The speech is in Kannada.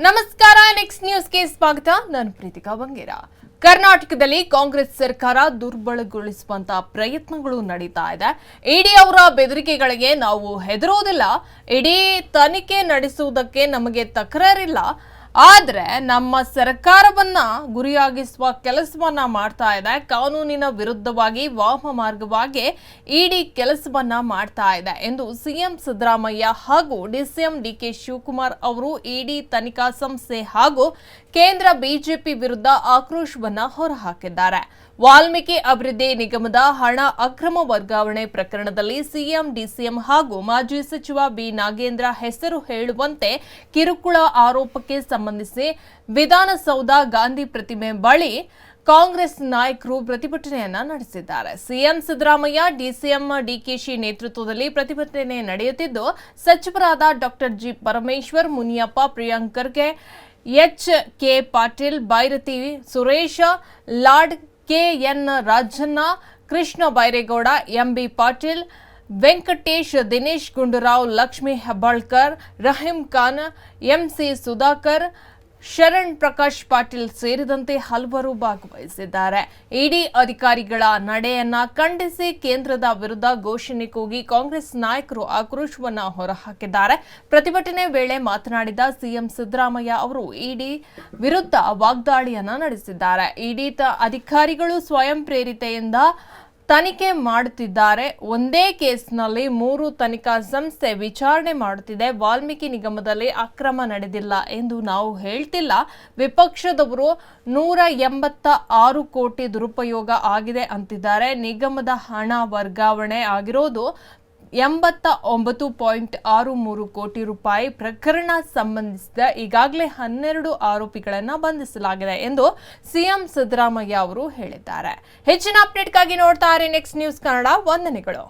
ನಮಸ್ಕಾರ ನೆಕ್ಸ್ಟ್ ನ್ಯೂಸ್ಗೆ ಸ್ವಾಗತ. ನಾನು ಪ್ರೀತಿಕಾ ಬಂಗೇರ. ಕರ್ನಾಟಕದಲ್ಲಿ ಕಾಂಗ್ರೆಸ್ ಸರ್ಕಾರ ದುರ್ಬಲಗೊಳಿಸುವಂತಹ ಪ್ರಯತ್ನಗಳು ನಡೀತಾ ಇದೆ. ಇಡಿ ಅವರ ಬೆದರಿಕೆಗಳಿಗೆ ನಾವು ಹೆದರೋದಿಲ್ಲ. ಇಡೀ ತನಿಖೆ ನಡೆಸುವುದಕ್ಕೆ ನಮಗೆ ತಕರಾರಿಲ್ಲ. ಆದ್ರೆ ನಮ್ಮ ಸರ್ಕಾರವನ್ನ ಗುರಿಯಾಗಿಸುವ ಕೆಲಸವನ್ನ ಮಾಡ್ತಾ ಇದೆ. ಕಾನೂನಿನ ವಿರುದ್ಧವಾಗಿ, ವಾಮ ಮಾರ್ಗವಾಗಿ ಇಡಿ ಕೆಲಸವನ್ನ ಮಾಡ್ತಾ ಇದೆ ಎಂದು ಸಿಎಂ ಸಿದ್ದರಾಮಯ್ಯ ಹಾಗೂ ಡಿಸಿಎಂ ಡಿಕೆ ಶಿವಕುಮಾರ್ ಅವರು ಇಡಿ ತನಿಖಾ ಸಂಸ್ಥೆ ಹಾಗೂ ಕೇಂದ್ರ ಬಿಜೆಪಿ ವಿರುದ್ಧ ಆಕ್ರೋಶವನ್ನ ಹೊರಹಾಕಿದ್ದಾರೆ. ವಾಲ್ಮೀಕಿ ಅಭಿವೃದ್ಧಿ ನಿಗಮದ ಹಣ ಅಕ್ರಮ ವರ್ಗಾವಣೆ ಪ್ರಕರಣದಲ್ಲಿ ಸಿಎಂ, ಡಿಸಿಎಂ ಹಾಗೂ ಮಾಜಿ ಸಚಿವ ಬಿ ನಾಗೇಂದ್ರ ಹೆಸರು ಹೇಳುವಂತೆ ಕಿರುಕುಳ ಆರೋಪಕ್ಕೆ ಸಂಬಂಧಿಸಿ ವಿಧಾನಸೌಧ ಗಾಂಧಿ ಪ್ರತಿಮೆ ಬಳಿ ಕಾಂಗ್ರೆಸ್ ನಾಯಕರು ಪ್ರತಿಭಟನೆಯನ್ನ ನಡೆಸಿದ್ದಾರೆ. ಸಿಎಂ ಸಿದ್ದರಾಮಯ್ಯ, ಡಿಸಿಎಂ ಡಿಕೆಶಿ ನೇತೃತ್ವದಲ್ಲಿ ಪ್ರತಿಭಟನೆ ನಡೆಯುತ್ತಿದ್ದು, ಸಚಿವರಾದ doctor G Parameshwar, Muniyappa Priyank Kharge H K Patil, Byrathi Suresha Lad K N Rajanna, Krishna Byregowda MB Patil Venkatesh, Dinesh Gundurao, Lakshmi Hebbalkar, Rahim Khan MC Sudhakar, Sharan Prakash Patil ಸೇರಿದಂತೆ ಹಲವರು ಭಾಗವಹಿಸಿದ್ದಾರೆ. ಇಡಿ ಅಧಿಕಾರಿಗಳ ನಡೆಯನ್ನ ಖಂಡಿಸಿ ಕೇಂದ್ರದ ವಿರುದ್ಧ ಘೋಷಣೆ ಕೂಗಿ ಕಾಂಗ್ರೆಸ್ ನಾಯಕರು ಆಕ್ರೋಶವನ್ನು ಹೊರಹಾಕಿದ್ದಾರೆ. ಪ್ರತಿಭಟನೆ ವೇಳೆ ಮಾತನಾಡಿದ ಸಿಎಂ ಸಿದ್ದರಾಮಯ್ಯ ಅವರು ಇಡಿ ವಿರುದ್ಧ ವಾಗ್ದಾಳಿಯನ್ನ ನಡೆಸಿದ್ದಾರೆ. ಇಡಿ ಅಧಿಕಾರಿಗಳು ಸ್ವಯಂ ಪ್ರೇರಿತೆಯಿಂದ ತನಿಖೆ ಮಾಡುತ್ತಿದ್ದಾರೆ. ಒಂದೇ ಕೇಸ್ನಲ್ಲಿ ಮೂರು ತನಿಖಾ ಸಂಸ್ಥೆ ವಿಚಾರಣೆ ಮಾಡುತ್ತಿದೆ. ವಾಲ್ಮೀಕಿ ನಿಗಮದಲ್ಲಿ ಅಕ್ರಮ ನಡೆದಿಲ್ಲ ಎಂದು ನಾವು ಹೇಳ್ತಿಲ್ಲ. ವಿಪಕ್ಷದವರು ನೂರ ಎಂಬತ್ತ ಆರು ಕೋಟಿ ದುರುಪಯೋಗ ಆಗಿದೆ ಅಂತಿದ್ದಾರೆ. ನಿಗಮದ ಹಣ ವರ್ಗಾವಣೆ ಆಗಿರೋದು ಎಂಬತ್ತ ಒಂಬತ್ತು ಪಾಯಿಂಟ್ ಆರು ಮೂರು ಕೋಟಿ ರೂಪಾಯಿ ಪ್ರಕರಣ ಸಂಬಂಧಿಸಿದ ಈಗಾಗಲೇ ಹನ್ನೆರಡು ಆರೋಪಿಗಳನ್ನು ಬಂಧಿಸಲಾಗಿದೆ ಎಂದು ಸಿಎಂ ಸಿದ್ದರಾಮಯ್ಯ ಅವರು ಹೇಳಿದ್ದಾರೆ. ಹೆಚ್ಚಿನ ಅಪ್ಡೇಟ್ಗಾಗಿ ನೋಡ್ತಾ ಇರಿ ನೆಕ್ಸ್ಟ್ ನ್ಯೂಸ್ ಕನ್ನಡ ವಂದನೆಗಳು.